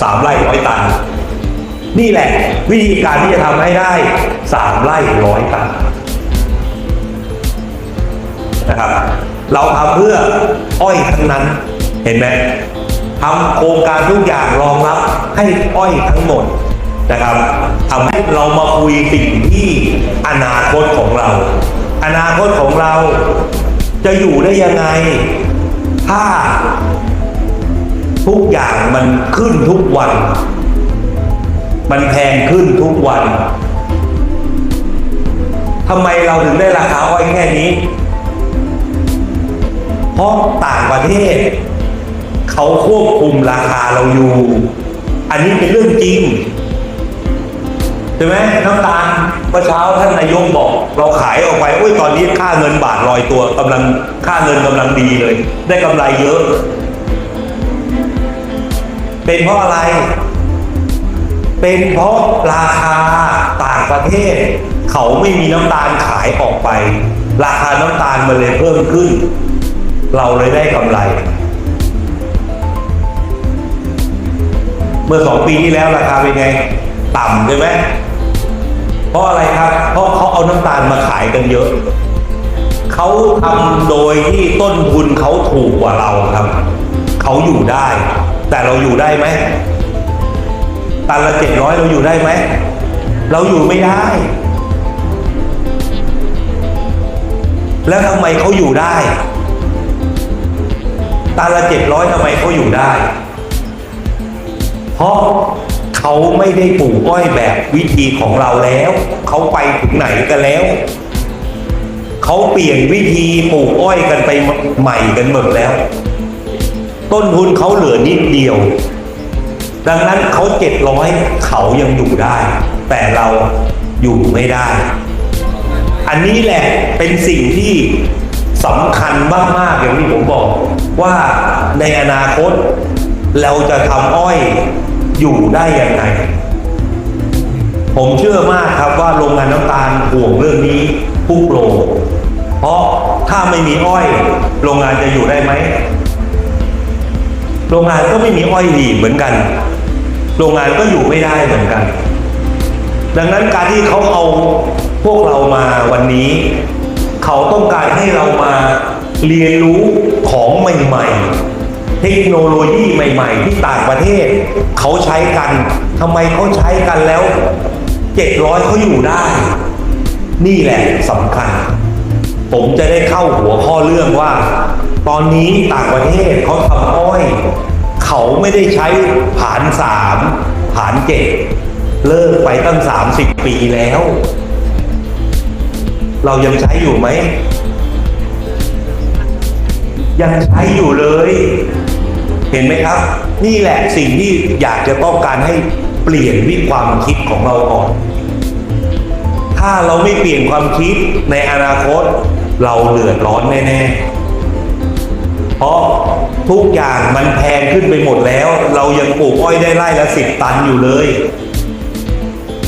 สามไร่ร้อยตัน นี่แหละวิธีการที่จะทำให้ได้สามไร่ร้อยตันนะครับเราทำเพื่ออ้อยทั้งนั้นเห็นไหมทำโครงการทุกอย่างรองรับให้อ้อยทั้งหมดนะครับทำให้เรามาคุยสิ่งที่อนาคตของเรา อนาคตของเราจะอยู่ได้ยังไง ถ้า ทุกอย่างมันขึ้นทุกวัน มันแพงขึ้นทุกวันทำไมเราถึงได้ราคาอ้อยแค่นี้ เพราะต่างประเทศ เขาควบคุมราคาเราอยู่ อันนี้เป็นเรื่องจริงใช่ไหมน้ำตาลเมื่อเช้าท่านนายกบอก เราขายออกไปโอ้ยตอนนี้ค่าเงินบาทลอยตัวกำลังค่าเงินกำลังดีเลย ได้กำไรเยอะ เป็นเพราะอะไร เป็นเพราะราคาต่างประเทศ เขาไม่มีน้ำตาลขายออกไป ราคาน้ำตาลมันเลยเพิ่มขึ้น เราเลยได้กำไร เมื่อสองปีที่แล้วราคาเป็นไง ต่ำใช่ไหมเพราะอะไรครับ เพราะเขาเอาน้ำตาลมาขายกันเยอะ เขาทำโดยที่ต้นทุนเขาถูกกว่าเราครับ เขาอยู่ได้ แต่เราอยู่ได้ไหมตันละเจ็ดร้อยเราอยู่ได้ไหม เราอยู่ไม่ได้ แล้วทำไมเขาอยู่ได้ ตันละเจ็ดร้อยทำไมเขาอยู่ได้ เพราะเขาไม่ได้ปลูกอ้อยแบบวิธีของเราแล้ว เขาไปถึงไหนกันแล้ว เขาเปลี่ยนวิธีปลูกอ้อยกันไปใหม่กันหมดแล้ว ต้นทุนเขาเหลือนิดเดียว ดังนั้นเขาเจ็ดร้อยเขายังอยู่ได้ แต่เราอยู่ไม่ได้ อันนี้แหละเป็นสิ่งที่สำคัญมากๆอย่างที่ผมบอกว่าในอนาคต เราจะทำอ้อยอยู่ได้ยังไง ผมเชื่อมากครับว่าโรงงานน้ำตาลห่วงเรื่องนี้ทุกโรงเพราะถ้าไม่มีอ้อย โรงงานจะอยู่ได้ไหม โรงงานก็ไม่มีอ้อยหีเหมือนกัน โรงงานก็อยู่ไม่ได้เหมือนกัน ดังนั้นการที่เขาเอาพวกเรามาวันนี้ เขาต้องการให้เรามาเรียนรู้ของใหม่ ๆ เทคโนโลยีใหม่ ๆ ที่ต่างประเทศ เขาใช้กันทำไมเขาใช้กันแล้วเจ็ดร้อยเขาอยู่ได้ นี่แหละสำคัญ ผมจะได้เข้าหัวข้อเรื่องว่า ตอนนี้ต่างประเทศเขาทำอ้อย เขาไม่ได้ใช้ผานสามผานเจ็ดเลิกไปตั้งสามสิบปีแล้ว เรายังใช้อยู่ไหม ยังใช้อยู่เลย เห็นไหมครับ นี่แหละสิ่งที่อยากจะต้องการให้เปลี่ยนวิความคิดของเราก่อน ถ้าเราไม่เปลี่ยนความคิดในอนาคต เราเดือดร้อนแน่ ๆ เพราะทุกอย่างมันแพงขึ้นไปหมดแล้ว เรายังปลูกอ้อยได้ไร่ละสิบตันอยู่เลย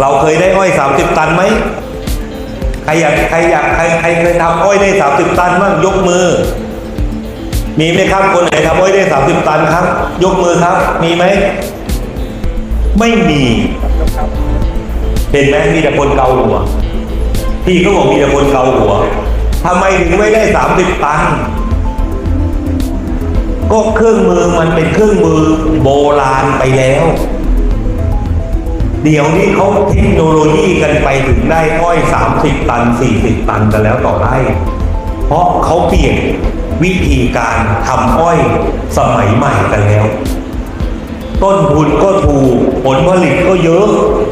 เราเคยได้อ้อยสามสิบตันไหมใครอยากใครอยากใครใครเคยทำอ้อยได้สามสิบตันบ้างยกมือ มีไหมครับคนไหนทำอ้อยได้สามสิบตันครับ ยกมือครับ มีไหมไม่มีเห็นไหมมีแต่คนเกาหัวพี่ก็บอกมีแต่คนเกาหัวทำไมถึงไม่ได้สามสิบตัน วกเครื่องมือมันเป็นเครื่องมือโบราณไปแล้ว เดี๋ยวนี้เขาเทคโนโลยีกันไปถึงได้อ้อยสามสิบตันสี่สิบตันกันแล้วต่อไร่เพราะเขาเปลี่ยนวิธีการทำอ้อยสมัยใหม่กันแล้ว ต้นทุนก็ถูกผลผลิตก็เยอะ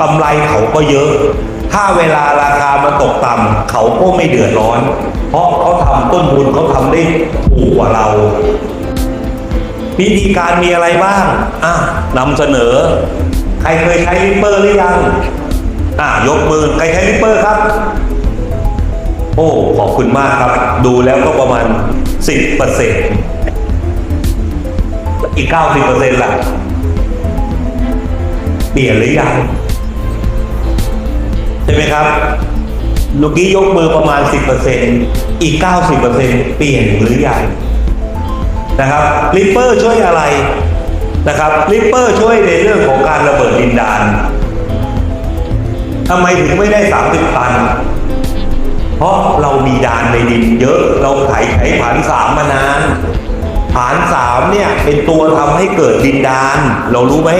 กำไรเขาก็เยอะ ถ้าเวลาราคามันตกต่ำเขาก็ไม่เดือดร้อน เพราะเขาทำต้นทุนเขาทำได้ถูกกว่าเรา วิธีการมีอะไรบ้าง อะนำเสนอ ใครเคยใช้ลิปเปอร์หรือยัง อะยกมือ ใครใช้ลิปเปอร์ครับ โอ้ ขอบคุณมากครับ ดูแล้วก็ประมาณ 10%เปอร์เซ็นต์อีก 90%เปอร์เซ็นต์ล่ะ เปลี่ยนหรือยัง ใช่ไหมครับเมื่อกี้ยกมือประมาณ 10%อีก 90%เปลี่ยนหรือยัง นะครับลิปเปอร์ช่วยอะไรนะครับลิปเปอร์ช่วยในเรื่องของการระเบิดดินดานทำไมถึงไม่ได้ 30 ตัน เพราะเรามีดานในดินเยอะเราไถไถผานสามมานานผานสามเนี่ยเป็นตัวทำให้เกิดดินดาน เรารู้ไหม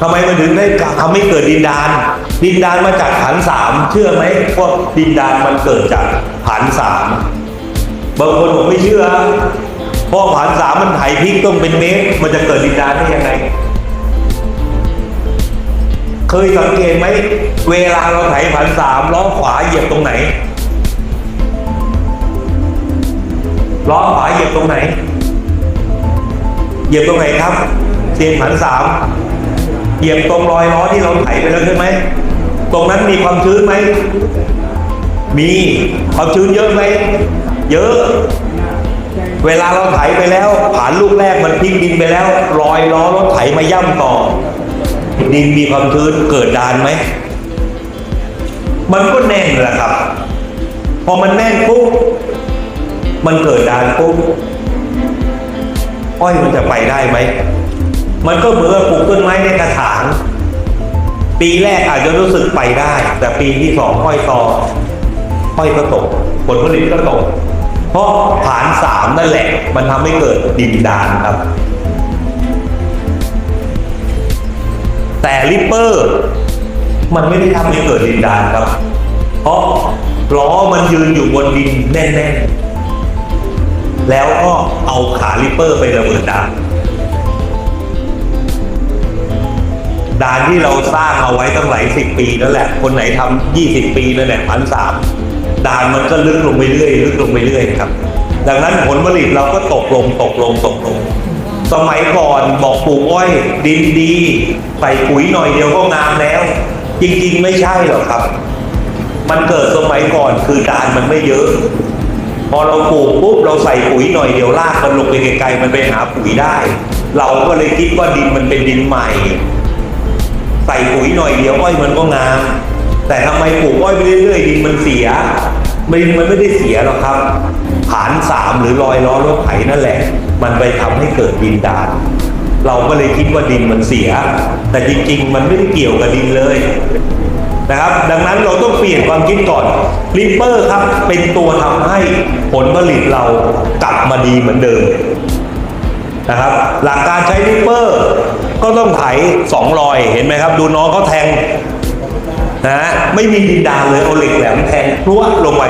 ทำไมมันถึงได้ทำให้เกิดดินดาน ดินดานมาจากผานสามเชื่อไหมว่าดินดานมันเกิดจากผานสาม บางคนบอกไม่เชื่อพราะผานสามมันไถพริกต้องเป็นเมตร มันจะเกิดดินดานได้ยังไง เคยสังเกตไหม เวลาเราไถผันสามล้อขวาเหยียบตรงไหน ล้อขวาเหยียบตรงไหน เหยียบตรงไหนครับเซียนผันสามเหยียบตรงรอยล้อที่เราไถไปแล้วใช่ไหม ตรงนั้นมีความชื้นไหม มีความชื้นเยอะไหม เยอะ เวลาเราไถไปแล้ว ผ่านลูกแรกมันพลิกดินไปแล้วรอยล้อรถไถมาย่ำต่อ ดินมีความชื้นเกิดดานไหม มันก็แน่นแหละครับ พอมันแน่นปุ๊บมันเกิดดานปุ๊บอ้อยมันจะไปได้ไหม มันก็เหมือนปลูกต้นไม้ในกระถาง ปีแรกอาจจะรู้สึกไปได้ แต่ปีที่สองอ้อยต่ออ้อยก็ตก ผลผลิตก็ตก เพราะฐานสามนั่นแหละ มันทำให้เกิดดินดานครับ แต่ลิปเปอร์มันไม่ได้ทำให้เกิดดินดานครับ เพราะล้อมันยืนอยู่บนดินแน่นๆ แล้วก็เอาขาลิปเปอร์ไประเบิดดานดานที่เราสร้างเอาไว้ตั้งหลายสิบปีนั่นแหละ คนไหนทำยี่สิบปีนั่นแหละพันสาม ด่านมันก็ลึกลงไปเรื่อยลึกลงไปเรื่อยครับ ดังนั้นผลผลิตเราก็ตกลงตกลงตกลง สมัยก่อนบอกปลูกอ้อย ดินดีใส่ปุ๋ยหน่อยเดียวก็งามแล้ว จริงๆ ไม่ใช่หรอกครับ มันเกิดสมัยก่อนคือด่านมันไม่เยอะพอเราปลูกปุ๊บเราใส่ปุ๋ยหน่อยเดียวรากมันลงไปไกลๆมันไปหาปุ๋ยได้ เราก็เลยคิดว่าดินมันเป็นดินใหม่ ใส่ปุ๋ยหน่อยเดียวอ้อยมันก็งาม แต่ทำไมปลูกอ้อยไปเรื่อยๆดินมันเสีย มันไม่ได้เสียหรอกครับ ฐานสามหรือรอยล้อรถไถนั่นแหละ มันไปทำให้เกิดดินดานเราก็เลยคิดว่าดินมันเสีย แต่จริง ๆ มันไม่ได้เกี่ยวกับดินเลยนะครับ ดังนั้นเราต้องเปลี่ยนความคิดก่อนลิปเปอร์ครับเป็นตัวทำให้ผลผลิตเรากลับมาดีเหมือนเดิมนะครับ หลักการใช้ลิปเปอร์ก็ต้องไถสองรอยเห็นไหมครับ ดูน้องเขาแทง นะฮะไม่มีดินดานเลยเอาเหล็กแหลมแทงพรวดลงไป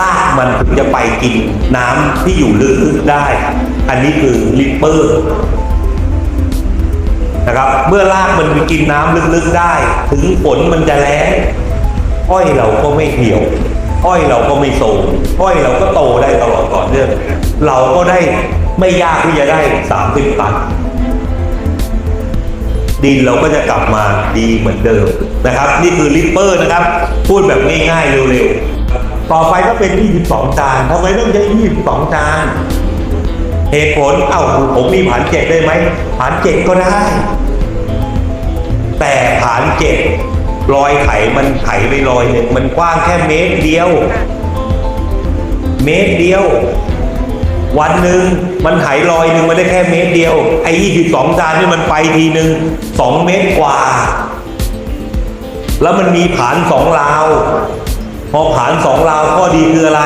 ลากมันถึงจะไปกินน้ำที่อยู่ลึกๆได้ อันนี้คือลิปเปอร์นะครับเมื่อลากมันไปกินน้ำลึกๆได้ ถึงฝนมันจะแล้งอ้อยเราก็ไม่เหี่ยว อ้อยเราก็ไม่โทรมอ้อยเราก็โตได้ตลอดต่อเนื่องเราก็ได้ไม่ยากที่จะได้สามสิบตัน ดินเราก็จะกลับมาดีเหมือนเดิมนะครับ นี่คือลิปเปอร์นะครับ พูดแบบง่ายๆเร็วๆ ต่อไปก็เป็น 22 จานทำไมต้องใช้22 จานเหตุผลเอ้าผมมีผานเจ็ดได้ไหมผานเจ็ดก็ได้ แต่ผานเจ็ดรอยไถมันไถไปรอยหนึ่งมันกว้างแค่เมตรเดียว เมตรเดียว วันหนึ่งมันไถรอยหนึ่งมันได้แค่เมตรเดียว ไอ้ยี่สิบสองจานนี่มันไปทีหนึ่งสองเมตรกว่า แล้วมันมีผานสองราว พอผานสองราวข้อดีคืออะไร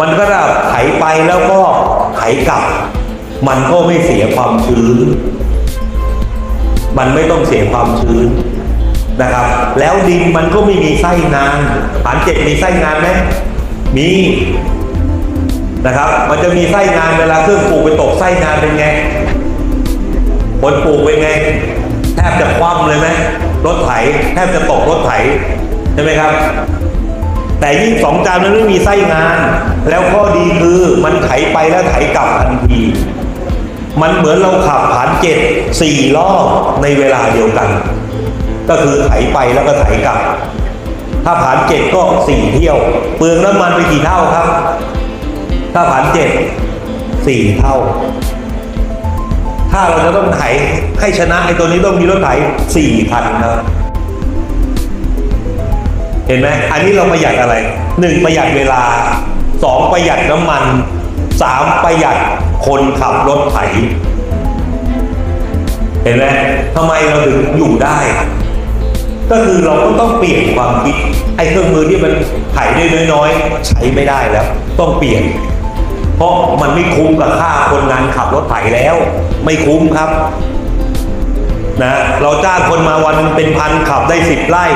มันก็จะไถไปแล้วก็ไถกลับ มันก็ไม่เสียความชื้น มันไม่ต้องเสียความชื้นนะครับ แล้วดินมันก็ไม่มีไส้งานผานเจ็ดมีไส้งานไหมมี นะครับ มันจะมีไส้งานเวลาเครื่องปลูกไปตกไส้งานเป็นไงผลปลูกเป็นไง แทบจะคว่ำเลยไหมรถไถแทบจะตกรถไถใช่ไหมครับ แต่ยิ่งสองจานมันไม่มีไส้งาน แล้วข้อดีคือมันไถไปแล้วไถกลับทันที มันเหมือนเราขับผ่านเจ็ดสี่รอบในเวลาเดียวกัน ก็คือไถไปแล้วก็ไถกลับ ถ้าผ่านเจ็ดก็สี่เที่ยว เปลืองน้ำมันไปกี่เท่าครับ ถ้าผ่านเจ็ดสี่เท่า ถ้าเราจะต้องไถให้ชนะไอ้ตัวนี้ต้องมีรถไถสี่พันครับเห็นไหมอันนี้เราประหยัดอะไรหนึ่งประหยัดเวลาสองประหยัดน้ำมันสามประหยัดคนขับรถไถ เห็นไหมทำไมเราถึงอยู่ได้ ก็คือเราก็ต้องเปลี่ยนความคิด ไอ้เครื่องมือที่มันไถได้น้อยๆใช้ไม่ได้แล้ว ต้องเปลี่ยน เพราะมันไม่คุ้มกับค่าคนงานขับรถไถแล้ว ไม่คุ้มครับนะเราจ้างคนมาวันนึงเป็นพันขับได้สิบไร่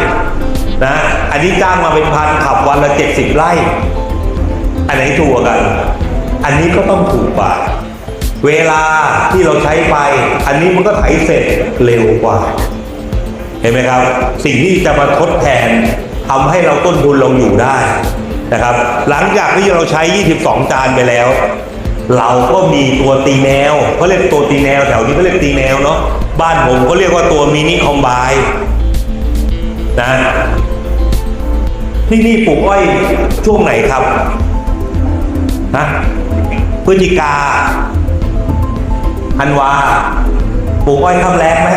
นะอันนี้จ้างมาเป็นพันขับวันละเจ็ดสิบไร่ อันไหนถูกกว่ากัน อันนี้ก็ต้องถูกกว่า เวลาที่เราใช้ไป อันนี้มันก็ไถเสร็จเร็วกว่า เห็นไหมครับ สิ่งที่จะมาทดแทนทำให้เราต้นทุนเราอยู่ได้ นะครับ หลังจากที่เราใช้ 22 จานไปแล้ว เราก็มีตัวตีแนวเขาเรียกตัวตีแนวแถวนี้เขาเรียกตีแนวเนาะบ้านผมเขาเรียกว่าตัวมินิคอมไบนะที่นี่ปลูกอ้อยช่วงไหนครับนะพฤศจิกาธันวาปลูกอ้อยข้ามแรงไหม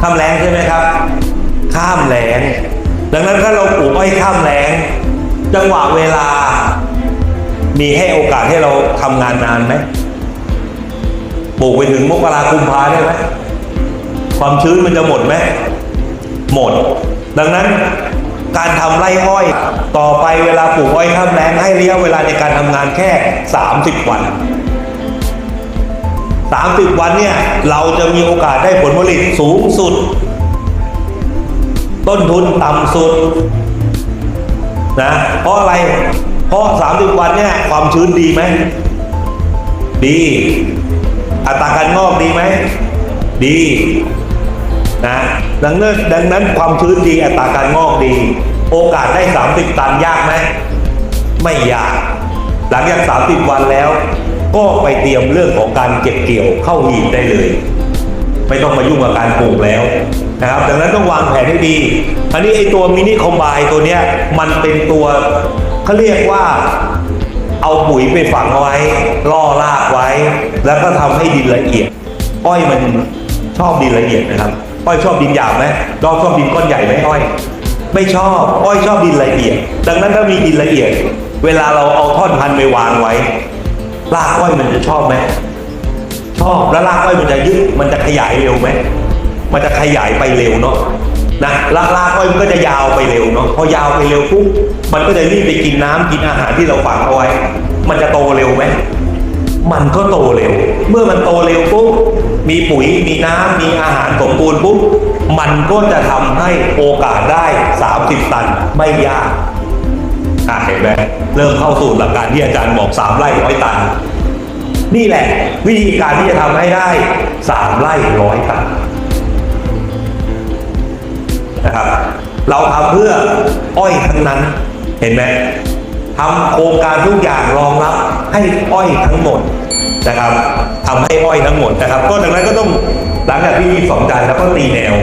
ข้ามแรงใช่ไหมครับ ข้ามแรงดังนั้นถ้าเราปลูกอ้อยข้ามแรง จังหวะเวลา มีให้โอกาสให้เราทำงานนานไหมปลูกไปถึงมกราคุมภาได้ไหมความชื้นมันจะหมดไหมหมด ดังนั้นการทำไร่อ้อย ต่อไปเวลาปลูกอ้อยข้ามแรงให้ระยะเวลาในการทำงานแค่ 30 วัน 30 วันเนี่ยเราจะมีโอกาสได้ผลผลิตสูงสุด ต้นทุนต่ำสุด นะเพราะอะไร เพราะ 30 วันเนี่ยความชื้นดีไหม ดี อัตราการงอกดีไหม ดีนะดังนั้นดังนั้นความชื้นดีอัตราการงอกดี โอกาสได้ 30 ตันยากไหม ไม่ยาก หลังจาก 30 วันแล้ว ก็ไปเตรียมเรื่องของการเก็บเกี่ยวเข้าหีบได้เลย ไม่ต้องมายุ่งกับการปลูกแล้ว นะครับดังนั้นต้องวางแผนให้ดี อันนี้ไอตัวมินิคอมไบตัวเนี้ยมันเป็นตัวเขาเรียกว่าเอาปุ๋ยไปฝังเอาไว้ ล่อรากไว้ แล้วก็ทำให้ดินละเอียด อ้อยมันชอบดินละเอียดนะครับ อ้อยชอบดินหยาบไหมดอกชอบดินก้อนใหญ่ไหมอ้อย ไม่ชอบ อ้อยชอบดินละเอียด ดังนั้นถ้ามีดินละเอียด เวลาเราเอาท่อนพันไปวางไว้รากอ้อยมันจะชอบไหมชอบแล้วรากอ้อยมันจะยึดมันจะขยายเร็วไหม มันจะขยายไปเร็วเนาะนะรากรากอ้อยมันก็จะยาวไปเร็วเนาะพอยาวไปเร็วปุ๊บมันก็จะรีบไปกินน้ำกินอาหารที่เราฝังเอาไว้ มันจะโตเร็วไหมมันก็โตเร็ว เมื่อมันโตเร็วปุ๊บมีปุ๋ยมีน้ำมีอาหารสมบูรณ์ปุ๊บมันก็จะทำให้โอกาสได้ 30 ตันไม่ยากอะเห็นไหมเริ่มเข้าสู่หลักการที่อาจารย์บอก3ไร่ร้อยตัน นี่แหละ วิธีการที่จะทำให้ได้3ไร่ร้อยตัน นะครับ เราทำเพื่ออ้อยทั้งนั้นเห็นไหมทำโครงการทุกอย่างรองรับให้อ้อยทั้งหมดนะครับทำให้อ้อยทั้งหมดนะครับ ก็ดังนั้นก็ต้องหลังจากที่สองจานแล้วก็ตีแนว